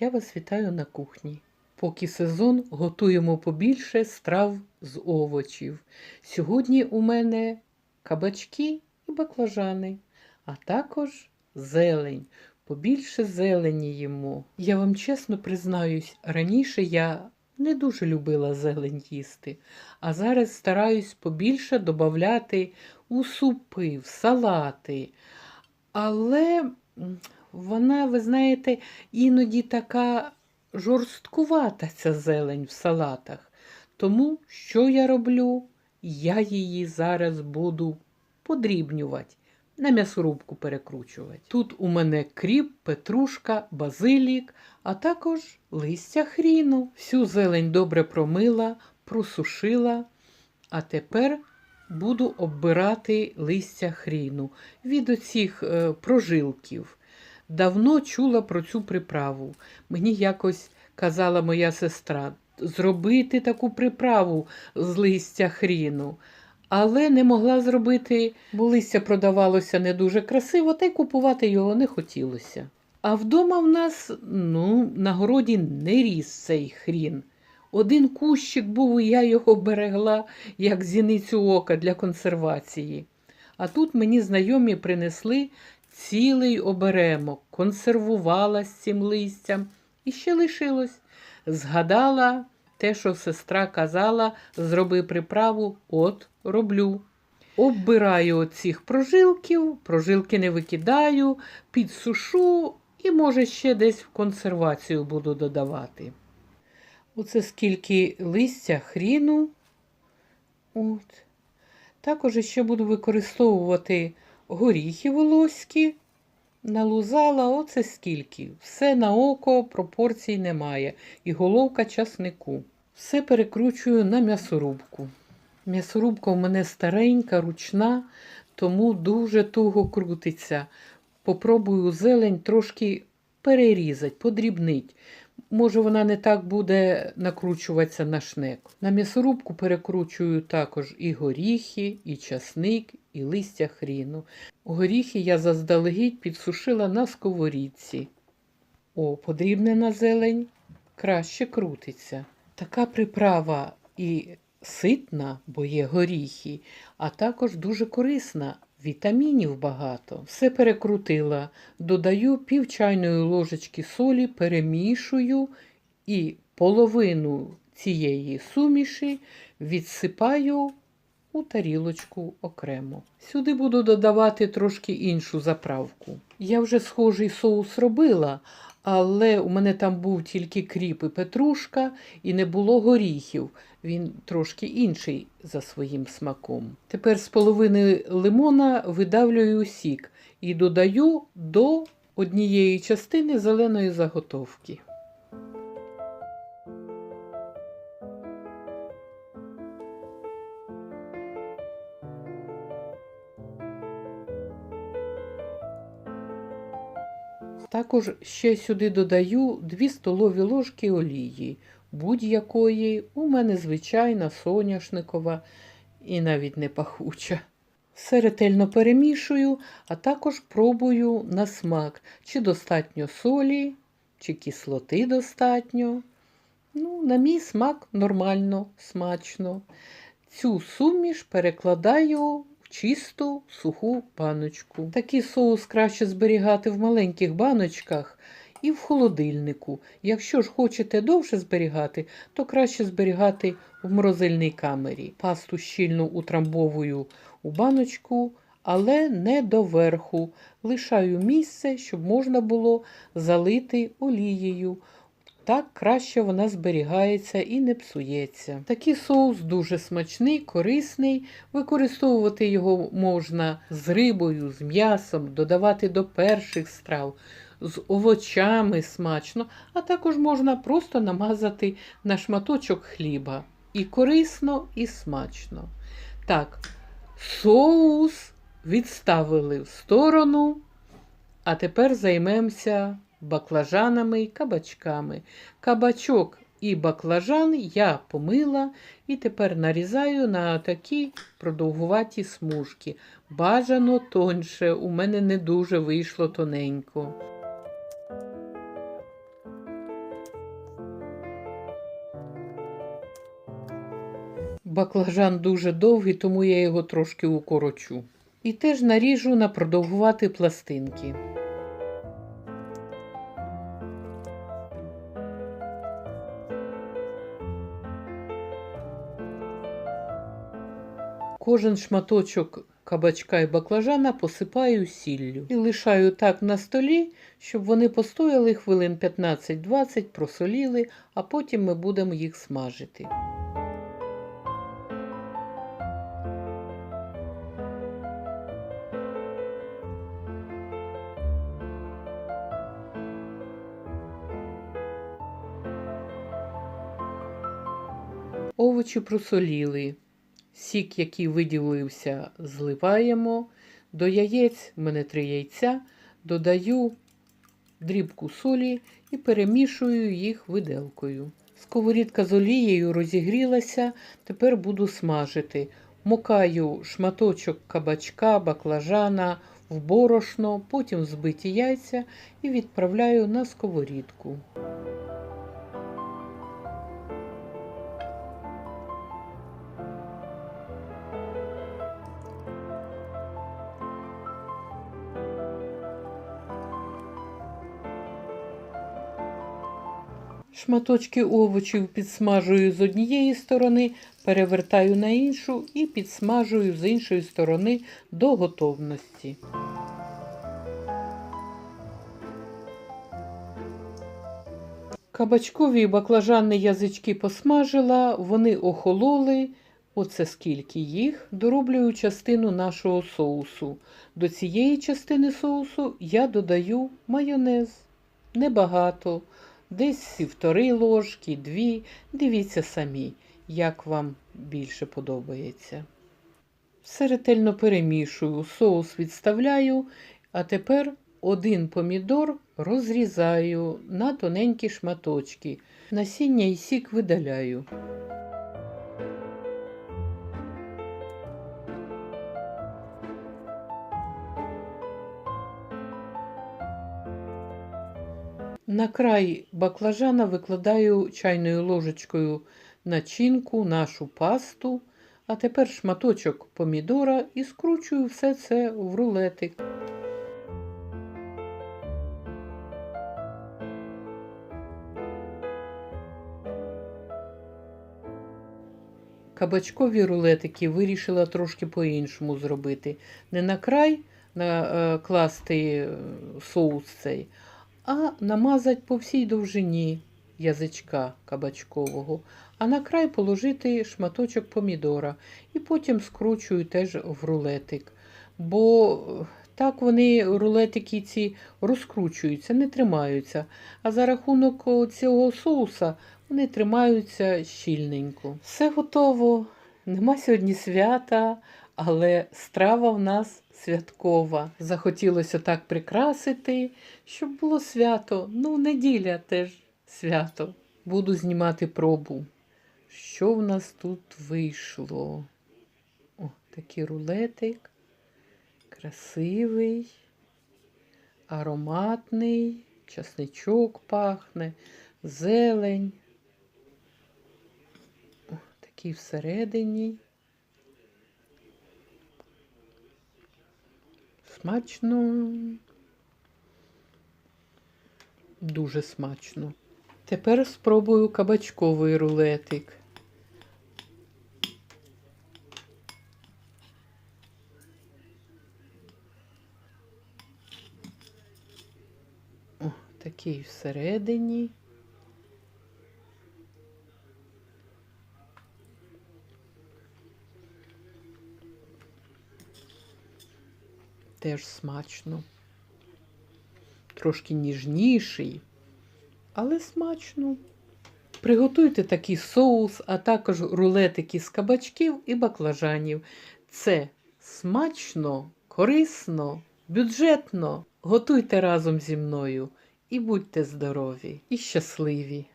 Я вас вітаю на кухні. Поки сезон готуємо побільше страв з овочів. Сьогодні у мене кабачки і баклажани, а також зелень. Побільше зелені їмо. Я вам чесно признаюсь, раніше я не дуже любила зелень їсти, а зараз стараюсь побільше додати у супи, в салати. Але вона, ви знаєте, іноді така жорсткувата ця зелень в салатах. Тому що я роблю? Я її зараз буду подрібнювати, на м'ясорубку перекручувати. Тут у мене кріп, петрушка, базилік, а також листя хріну. Всю зелень добре промила, просушила, а тепер буду оббирати листя хріну від оцих е, прожилків. Давно чула про цю приправу. Мені якось казала моя сестра зробити таку приправу з листя хріну. Але не могла зробити, бо листя продавалося не дуже красиво, та й купувати його не хотілося. А вдома в нас, ну, на городі не ріс цей хрін. Один кущик був, і я його берегла, як зіницю ока для консервації. А тут мені знайомі принесли цілий оберемок, консервувала з цим листям і ще лишилось. Згадала те, що сестра казала, зроби приправу, от роблю. Оббираю цих прожилків, прожилки не викидаю, підсушу і, може, ще десь в консервацію буду додавати. Оце скільки листя хріну. От. Також ще буду використовувати горіхи волоські. Налузала оце скільки. Все на око, пропорцій немає. І головка часнику. Все перекручую на м'ясорубку. М'ясорубка у мене старенька, ручна, тому дуже туго крутиться. Попробую зелень трошки перерізати, подрібнити. Може, вона не так буде накручуватися на шнек. На м'ясорубку перекручую також і горіхи, і часник, і листя хріну. Горіхи я заздалегідь підсушила на сковорідці. О, подрібнена зелень краще крутиться. Така приправа і ситна, бо є горіхи, а також дуже корисна. Вітамінів багато. Все перекрутила. Додаю пів чайної ложечки солі, перемішую і половину цієї суміші відсипаю у тарілочку окремо. Сюди буду додавати трошки іншу заправку. Я вже схожий соус робила, але у мене там був тільки кріп і петрушка, і не було горіхів. Він трошки інший за своїм смаком. Тепер з половини лимона видавлюю сік і додаю до однієї частини зеленої заготовки. Також ще сюди додаю 2 столові ложки олії, будь-якої, у мене звичайна соняшникова і навіть не пахуча. Все ретельно перемішую, а також пробую на смак, чи достатньо солі, чи кислоти достатньо. Ну, на мій смак нормально, смачно. Цю суміш перекладаю чисту суху баночку. Такий соус краще зберігати в маленьких баночках і в холодильнику. Якщо ж хочете довше зберігати, то краще зберігати в морозильній камері. Пасту щільно утрамбовую у баночку, але не доверху. Лишаю місце, щоб можна було залити олією. Так краще вона зберігається і не псується. Такий соус дуже смачний, корисний. Використовувати його можна з рибою, з м'ясом, додавати до перших страв, з овочами смачно, а також можна просто намазати на шматочок хліба. І корисно, і смачно. Так, соус відставили в сторону, а тепер займемося баклажанами і кабачками. Кабачок і баклажан я помила і тепер нарізаю на такі продовгуваті смужки. Бажано тоньше, у мене не дуже вийшло тоненько. Баклажан дуже довгий, тому я його трошки укорочу. І теж наріжу на продовгувати пластинки. Кожен шматочок кабачка і баклажана посипаю сіллю і лишаю так на столі, щоб вони постояли хвилин 15-20, просоліли, а потім ми будемо їх смажити. Овочі просоліли. Сік, який виділився, зливаємо. До яєць, в мене три яйця, додаю дрібку солі і перемішую їх виделкою. Сковорідка з олією розігрілася, тепер буду смажити. Мокаю шматочок кабачка, баклажана в борошно, потім збиті яйця і відправляю на сковорідку. Шматочки овочів підсмажую з однієї сторони, перевертаю на іншу і підсмажую з іншої сторони до готовності. Кабачкові баклажанні язички посмажила, вони охололи. Оце скільки їх. Дороблюю частину нашого соусу. До цієї частини соусу я додаю майонез. Небагато десь півтори ложки, дві. Дивіться самі, як вам більше подобається. Все ретельно перемішую, соус відставляю, а тепер один помідор розрізаю на тоненькі шматочки. Насіння і сік видаляю. На край баклажана викладаю чайною ложечкою начинку, нашу пасту, а тепер шматочок помідора і скручую все це в рулетик. Кабачкові рулетики вирішила трошки по-іншому зробити. Не на край на, е, е, соус цей, а намазати по всій довжині язичка кабачкового, а на край положити шматочок помідора і потім скручую теж в рулетик. Бо е, так вони рулетики ці розкручуються, не тримаються. А за рахунок цього соуса вони тримаються щільненько. Все готово. Нема сьогодні свята, але страва в нас святкова. Захотілося так прикрасити, щоб було свято. Ну, неділя теж свято. Буду знімати пробу. Що в нас тут вийшло? О, такий рулетик. Красивий, ароматний, часничок пахне, зелень. О, такий всередині. Смачно. Дуже смачно. Тепер спробую кабачковий рулетик. О, такий всередині. Теж смачно. Трошки ніжніший, але смачно. Приготуйте такий соус, а також рулетики з кабачків і баклажанів. Це смачно, корисно, бюджетно. Готуйте разом зі мною і будьте здорові і щасливі!